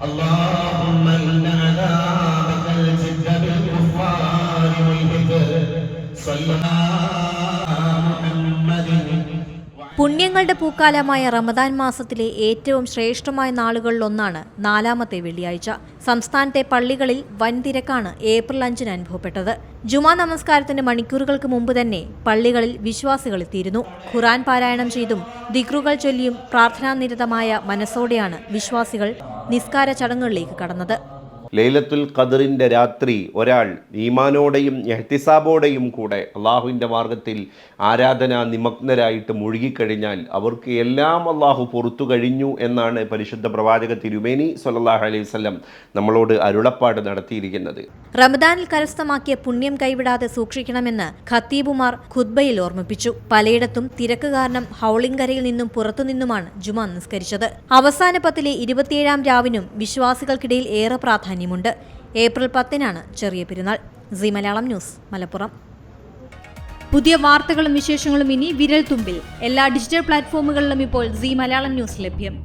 اللهم إن عذابك الجد بالكفار والفجر صلى على محمد പുണ്യങ്ങളുടെ പൂക്കാലമായ റമദാൻ മാസത്തിലെ ഏറ്റവും ശ്രേഷ്ഠമായ നാളുകളിലൊന്നാണ് നാലാമത്തെ വെള്ളിയാഴ്ച. സംസ്ഥാനത്തെ പള്ളികളിൽ വൻ തിരക്കാണ് ഏപ്രിൽ അഞ്ചിന് അനുഭവപ്പെട്ടത്. ജുമാ നമസ്കാരത്തിന് മണിക്കൂറുകൾക്ക് മുമ്പ് തന്നെ പള്ളികളിൽ വിശ്വാസികൾ എത്തിയിരുന്നു. ഖുറാൻ പാരായണം ചെയ്തും ദിക്റുകൾ ചൊല്ലിയും പ്രാർത്ഥനാനിരതമായ മനസ്സോടെയാണ് വിശ്വാസികൾ നിസ്കാര ചടങ്ങുകളിലേക്ക് കടന്നത്. ലൈലത്തുൽ ഖദറിന്റെ രാത്രി ഒരാൾ ഈമാനോടെയും എഹ്തിസാബോടെയും കൂടെ അള്ളാഹുവിന്റെ മാർഗത്തിൽ ആരാധന നിമഗ്നരായിട്ട് മുഴുകിക്കഴിഞ്ഞാൽ അവർക്ക് എല്ലാം അള്ളാഹു പുറത്തു കഴിഞ്ഞു എന്നാണ് പരിശുദ്ധ പ്രവാചക തിരുമേനി സൊല്ലാഹു അലൈഹി വസല്ലം നമ്മളോട് അരുളപ്പാട് നടത്തിയിരിക്കുന്നത്. റമദാനിൽ കരസ്ഥമാക്കിയ പുണ്യം കൈവിടാതെ സൂക്ഷിക്കണമെന്ന് ഖത്തീബുമാർ ഖുദ്ബയിൽ ഓർമ്മിപ്പിച്ചു. പലയിടത്തും തിരക്ക് കാരണം ഹൗളിംഗരയിൽ നിന്നും പുറത്തുനിന്നുമാണ് ജുമാ നിസ്കരിച്ചത്. അവസാന പത്തിലെ ഇരുപത്തിയേഴാം രാവിനും വിശ്വാസികൾക്കിടയിൽ ഏറെ പ്രാധാന്യമുണ്ട് ഏപ്രിൽ പത്തിനാണ് ചെറിയ പെരുന്നാൾ. C Malayalam news Malappuram. പുതിയ വാർത്തകളും വിശേഷങ്ങളും ഇനി വിരൽ തുമ്പിൽ എല്ലാ ഡിജിറ്റൽ പ്ലാറ്റ്ഫോമുകളിലും ഇപ്പോൾ സി മലയാളം ന്യൂസ് ലഭ്യം.